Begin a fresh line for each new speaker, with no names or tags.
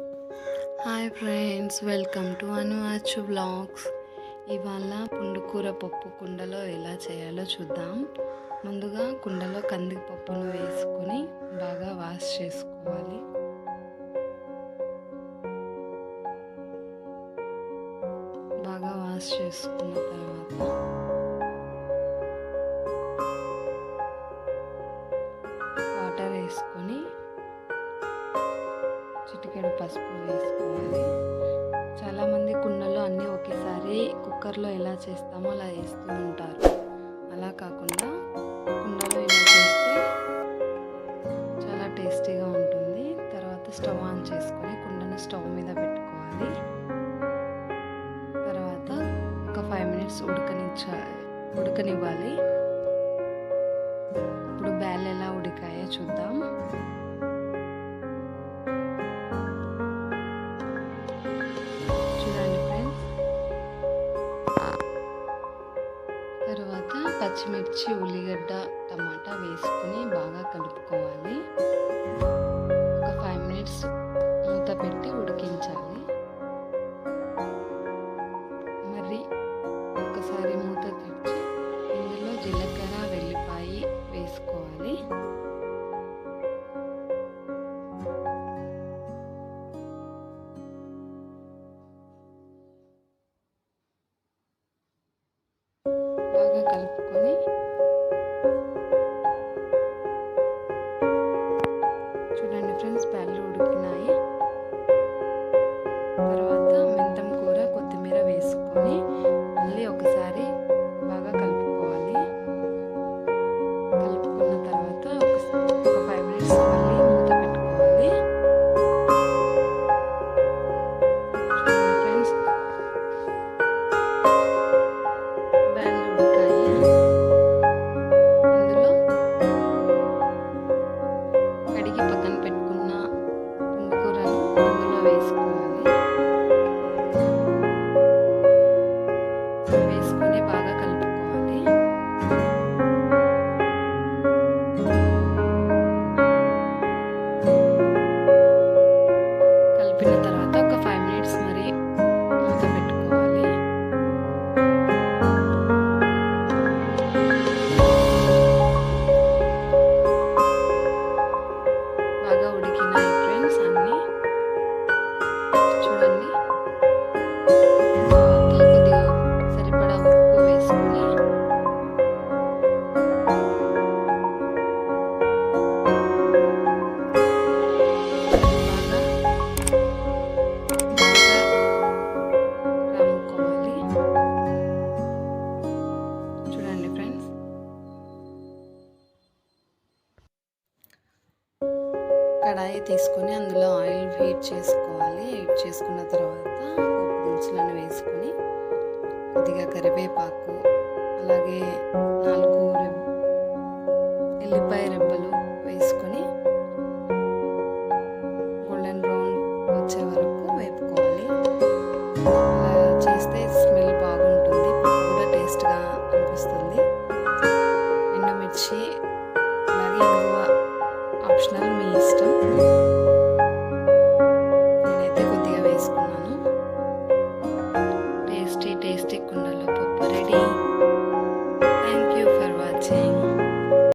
Hi friends welcome to Anuvach blogs ఇవాళ పుండుకూర పప్పు కుండలో ఎలా చేయాలో చూద్దాం. ముందుగా కుండలో కందిపప్పును వేసుకొని బాగా వాష్ చేసుకోవాలి. బాగా వాష్ చేసుకున్న తర్వాత చిటికెడు పసుపు వేసుకోవాలి. చాలామంది కుండలో అన్నీ ఒకేసారి కుక్కర్లో ఎలా చేస్తామో అలా వేస్తూ ఉంటారు. అలా కాకుండా కుండలో ఇలా చేస్తే చాలా టేస్టీగా ఉంటుంది. తర్వాత స్టవ్ ఆన్ చేసుకొని కుండను స్టవ్ మీద పెట్టుకోవాలి. తర్వాత ఒక ఫైవ్ మినిట్స్ ఉడకనిచ్చ ఉడకనివ్వాలి. ఇప్పుడు బ్యాల్ ఎలా ఉడికాయో చూద్దాం. పచ్చిమిర్చి ఉల్లిగడ్డ టమాటా వేసుకుని బాగా కలుపుకోవాలి. ఒక ఫైవ్ మినిట్స్ మూత పెట్టి ఉడికించాలి. మరి ఒకసారి మూత తెచ్చి ఇందులో జీలకర్ర వెల్లిపాయి వేసుకోవాలి. పెట్టుకొని చూడండి ఫ్రెండ్స్ బ్యాళ్ళు ఉడికినాయి y కడాయి తీసుకొని అందులో ఆయిల్ హీట్ చేసుకోవాలి. హీట్ చేసుకున్న తర్వాత పోపు దినుసులను వేసుకొని కొద్దిగా కరివేపాకు అలాగే నాలుగు ఎల్లిపాయ రెబ్బలు వేసుకొని గోల్డెన్ బ్రౌన్ వచ్చే వరకు వేపుకోవాలి. అలా చేస్తే స్మెల్ బాగుంటుంది. కూడా టేస్ట్గా అనిపిస్తుంది. ఎండుమిర్చి అలాగే ఆప్షనల్